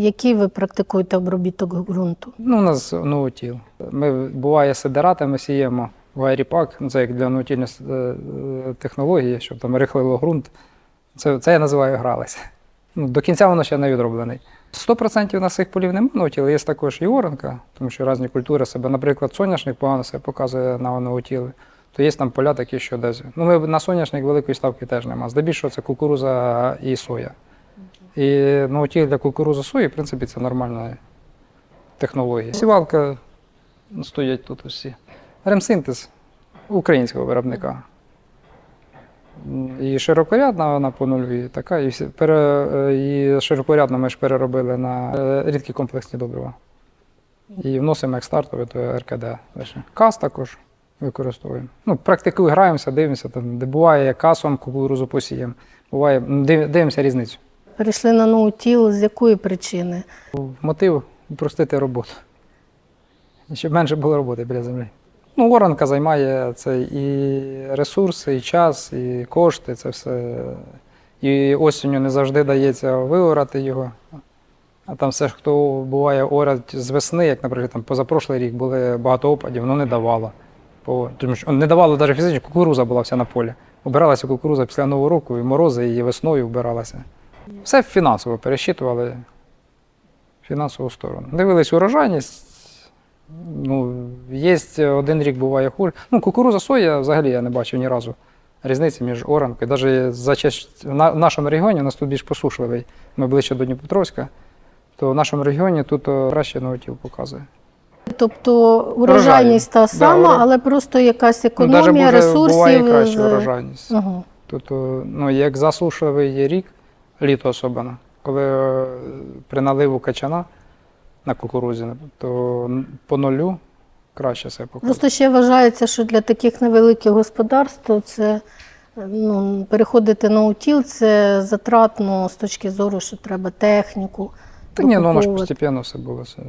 Який ви практикуєте обробіток ґрунту? Ну, у нас ноутіл. Ми буває сидератами сіємо в айріпак, ну, це як для ноутільної е, е, технології, щоб там рихлило ґрунт. Це, це я називаю гралися. Ну, до кінця воно ще не відроблений. 100% у нас цих полів немає ноутіл, є також і оранка, тому що різні культури себе, наприклад, соняшник погано себе показує на ноутіли, то є там поля такі, що десь. Ну, ми на соняшник великої ставки теж немає. Здебільшого це кукуруза і соя. І ноутіл для кукурудзи сої, в принципі, це нормальна технологія. Сівалка ну, стоять тут усі. Ремсинтез українського виробника. І широкорядна вона по нульові така. І, всі, пере, і широкорядно ми ж переробили на е, рідкі комплексні добрива. І вносимо як стартове, то РКД лише. Кас також використовуємо. Ну, практикую, граємося, дивимося, там, де буває касом кукурузу посіємо. Буває, дивимося різницю. Перейшли на ноутіл з якої причини? Мотив упростити роботу. Щоб менше було роботи біля землі. Ну, оранка займає це і ресурси, і час, і кошти, це все. І осінню не завжди дається виорати його. А там все хто буває орать з весни, як, наприклад, там позапрошлий рік були багато опадів, воно не давало. Тому що не давало навіть фізично, кукуруза була вся на полі. Убиралася кукуруза після Нового року, і морози, і весною вбиралася. Все фінансово пересчитували фінансову сторону. Дивились урожайність. Ну, є один рік буває хуже. Ну, кукуруза соя взагалі я не бачив ні разу різниці між оранкою. Навіть за на, в нашому регіоні у нас тут більш посушливий. Ми ближче до Дніпропетровська, то в нашому регіоні тут краще новотіл показує. Тобто урожайність та сама, ура- але просто якась Ну, економія даже може, ресурсів. буває краща урожайність. Угу. Тут, ну, як засушливий рік, літо особливо, коли е, при наливу качана на кукурузі, то по нулю краще себе показує. Просто ще вважається, що для таких невеликих господарств це ну, переходити на утіл це затратно з точки зору, що треба техніку. Та ні, ну воно ж постепенно все було. Це,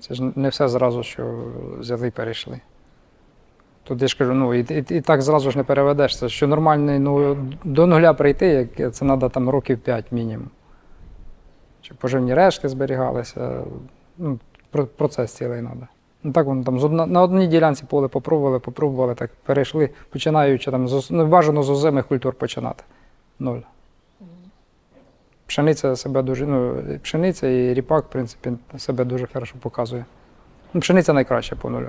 це ж не все зразу, що взяли і перейшли. Тут я ж кажу, ну і, і, і так зразу ж не переведеш. Це що нормальний, ну до нуля прийти, як це треба там років 5 мінімум. Щоб поживні рештки зберігалися. Ну, процес цілий треба. Ну так воно там на одній ділянці поле попробували, попробували, так перейшли, починаючи там ну, бажано з озимих культур починати. Ноль. Пшениця себе дуже, ну, пшениця і ріпак, в принципі, себе дуже хорошо показує. Ну, пшениця найкраща по нулю.